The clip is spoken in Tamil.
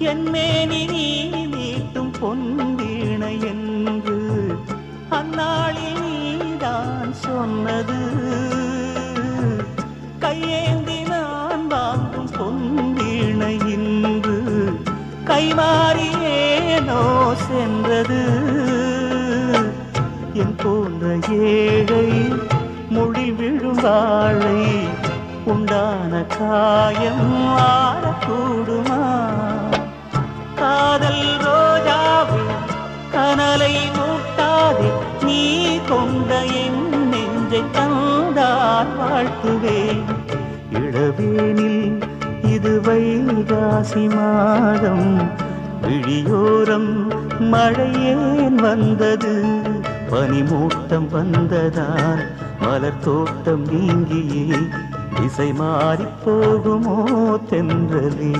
என் மேனி நீ நீட்டும் பொன்வீணை என்று அந்நாளில் நீதான் சொன்னது. கையேந்தி நான் வாங்கும் பொன்வீணை இன்று கைமாறியேனோ சென்றது. என் போன்ற ஏழை மொழி விழும் வாழை உண்டான காயம் ஆறக்கூடுமா? கனலை மூட்டாதே நீ கொண்ட என் நெஞ்சை தந்தார் வாழ்த்துவேன் இளவேனில் இது வைகாசி மாதம் விழியோரம் மழையேன் வந்தது. பனிமூட்டம் வந்ததால் மலர் தோட்டம் நீங்கியே திசை மாறிப் போகுமோ தென்றலே.